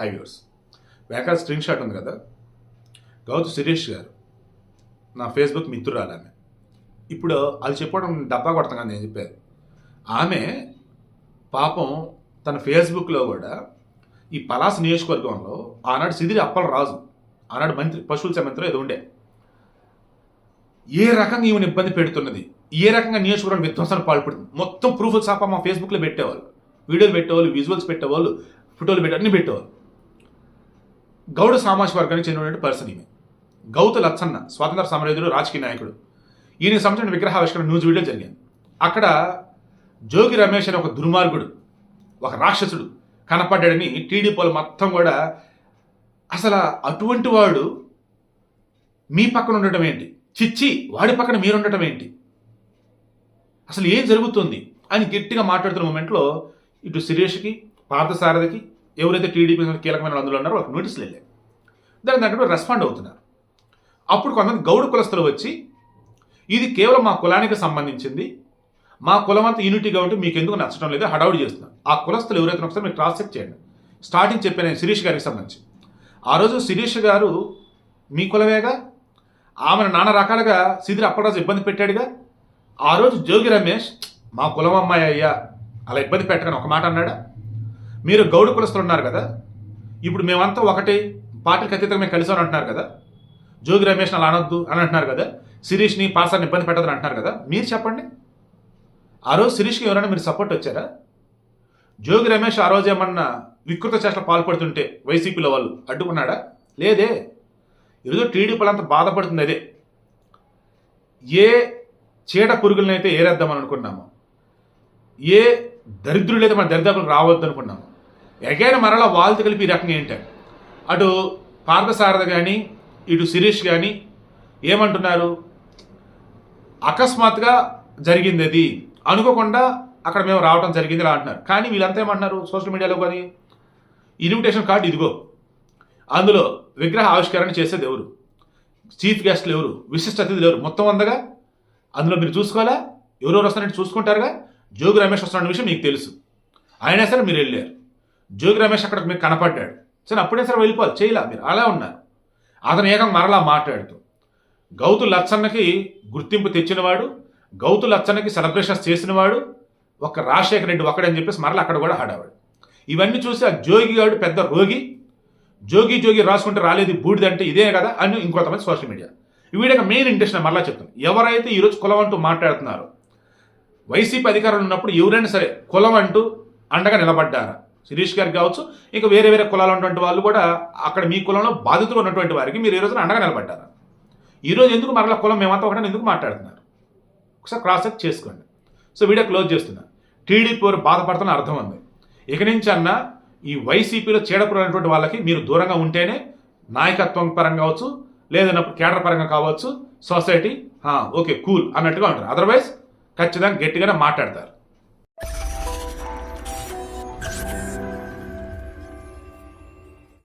High viewers వెనకాల screen shot ఉంది కదా? గౌతు సురేష్ గారు నా ఫేస్బుక్ మిత్రురాలు ఆమె. ఇప్పుడు అది చెప్పడం డబ్బా కొడతాం కానీ నేను చెప్పారు ఆమె పాపం తన ఫేస్బుక్లో కూడా ఈ పలాస్ నియోజకవర్గంలో ఆనాడు సిదిరి అప్పల రాజు ఆనాడు మంత్రి పశువుల సమంత్రం ఏదో ఉండే. ఏ రకంగా ఈమెను ఇబ్బంది పెడుతున్నది? ఏ రకంగా నియోజకవర్గం విధ్వంసానికి పాల్పడుతుంది? మొత్తం ప్రూఫ్లు సాప మా ఫేస్బుక్లో పెట్టేవాళ్ళు. వీడియోలు పెట్టేవాళ్ళు విజువల్స్ పెట్టేవాళ్ళు ఫోటోలు పెట్టే అన్ని పెట్టేవాళ్ళు. గౌడ సామాజిక వర్గానికి చెందినటువంటి పర్సన్ ఈమె. గౌత లచ్చన్న స్వాతంత్ర సమరయోధుడు రాజకీయ నాయకుడు. ఈయన సంబంధించిన విగ్రహావిష్కరణ న్యూస్ వీడియో జరిగింది అక్కడ జోగి రమేష్ అనే ఒక దుర్మార్గుడు ఒక రాక్షసుడు కనపడ్డాడని టీడీపీలు మొత్తం కూడా అసలు అటువంటి వాడు మీ పక్కన ఉండటం ఏంటి? చిచ్చి వాడి పక్కన మీరు ఉండటం ఏంటి? అసలు ఏం జరుగుతుంది? అని గట్టిగా మాట్లాడుతున్న మూమెంట్లో ఇటు సురేష్కి పార్థసారథికి ఎవరైతే టీడీపీ కీలకమైన అందులో ఉన్నారో వాళ్ళకి నోటీసులు వెళ్ళాయి. దానికి దాంట్లో రెస్పాండ్ అవుతున్నారు. అప్పుడు కొంతమంది గౌడ కులస్తులు వచ్చి ఇది కేవలం మా కులానికి సంబంధించింది. మా కులం అంతా యూనిటీగా ఉంటే మీకు ఎందుకు నచ్చడం లేదు? హడావుడి చేస్తున్నారు. ఆ కులస్తులు ఎవరైతే ఒకసారి మీరు క్రాస్ చెక్ చేయండి. స్టార్టింగ్ చెప్పాను నేను శిరీష్ గారికి సంబంధించి. ఆ రోజు శిరీష్ గారు మీ కులమేగా? ఆమెను నానా రకాలుగా సిదిరి అప్పటిరాజు ఇబ్బంది పెట్టాడుగా? ఆ రోజు జోగి రమేష్ మా కులం అమ్మాయి అయ్యా. అలా ఇబ్బంది పెట్టకని ఒక మాట అన్నాడా? మీరు గౌడ కులస్తులు ఉన్నారు కదా? ఇప్పుడు మేమంతా ఒకటి పార్టీకి అతీతంగా మేము కలిసామని అంటున్నారు కదా? జోగి రమేష్ అలా అనొద్దు అని అంటున్నారు కదా? శిరీష్ని పాసాన్ని ఇబ్బంది పెట్టదని అంటున్నారు కదా? మీరు చెప్పండి. ఆ రోజు శిరీష్కి ఎవరైనా మీరు సపోర్ట్ వచ్చారా? జోగి రమేష్ ఆ రోజు ఏమన్నా వికృత చేష్టలు పాల్పడుతుంటే వైసీపీలో వాళ్ళు అడ్డుకున్నాడా? లేదే. ఈరోజు టీడీపీ అంతా బాధపడుతుంది అదే. ఏ చీడ పురుగులనైతే ఏరేద్దామని అనుకున్నాము ఏ దరిద్రులైతే మన దరిదాపులకు రావద్దు అనుకున్నాం. ఎగైన మరలా వాళ్ళతో కలిపి ఈ రకంగా ఏంటంటే అటు పార్థసారథ కానీ ఇటు శిరీష్ కానీ ఏమంటున్నారు? అకస్మాత్తుగా జరిగింది అది. అనుకోకుండా అక్కడ మేము రావడం జరిగింది ఇలా అంటున్నారు. కానీ వీళ్ళంతా ఏమంటున్నారు సోషల్ మీడియాలో కానీ? ఇన్విటేషన్ కార్డు ఇదిగో. అందులో విగ్రహ ఆవిష్కరణ చేసేది ఎవరు? చీఫ్ గెస్ట్లు ఎవరు? విశిష్ట అతిథులు ఎవరు? మొత్తం అందగా అందులో మీరు చూసుకోవాలా? ఎవరెవరు వస్తారంటే చూసుకుంటారుగా? జోగి రమేష్ వస్తున్న విషయం మీకు తెలుసు. అయినా సరే మీరు వెళ్ళారు. జోగి రమేష్ అక్కడ మీకు కనపడ్డాడు. సరే అప్పుడే సరే వెళ్ళిపోవాలి. చేయలా మీరు? అలా ఉన్నారు. అతను ఏకం మరలా మాట్లాడుతూ గౌతు లచ్చన్నకి గుర్తింపు తెచ్చినవాడు గౌతు లచ్చన్నకి సెలబ్రేషన్స్ చేసినవాడు ఒక రాజశేఖర రెడ్డి ఒకడని చెప్పేసి మరలా అక్కడ కూడా ఆడేవాడు. ఇవన్నీ చూసి ఆ జోగిగాడు పెద్ద రోగి జోగి జోగి రాసుకుంటే రాలేదు బూడిదంటే ఇదే కదా అని ఇంకొంతమంది సోషల్ మీడియా. వీడక మెయిన్ ఇంటెన్షన్ మరలా చెప్తాను ఎవరైతే ఈరోజు కులం అంటూ మాట్లాడుతున్నారో వైసీపీ అధికారంలో ఉన్నప్పుడు ఎవరైనా సరే కులం అంటూ అండగా నిలబడ్డారా? శిరీష్ గారికి కావచ్చు ఇంకా వేరే వేరే కులాలు ఉన్నటువంటి వాళ్ళు కూడా అక్కడ మీ కులంలో బాధితులు ఉన్నటువంటి వారికి మీరు ఈ రోజున అండగా నిలబడ్డారా? ఈరోజు ఎందుకు మరలా కులం మేమంతా ఒకటే ఎందుకు మాట్లాడుతున్నారు? ఒకసారి క్రాస్ చెక్ చేసుకోండి. సో వీడియో క్లోజ్ చేస్తున్నా. టీడీపీ వారు బాధపడుతున్న అర్థం ఉంది. ఇక నుంచి అన్న ఈ వైసీపీలో చీడపురైనటువంటి వాళ్ళకి మీరు దూరంగా ఉంటేనే నాయకత్వం పరంగా కావచ్చు లేదన్నప్పుడు కేడర్ పరంగా కావచ్చు సొసైటీ ఓకే కూల్ అన్నట్టుగా ఉంటారు. అదర్వైజ్ ఖచ్చితంగా గట్టిగానే మాట్లాడతారు.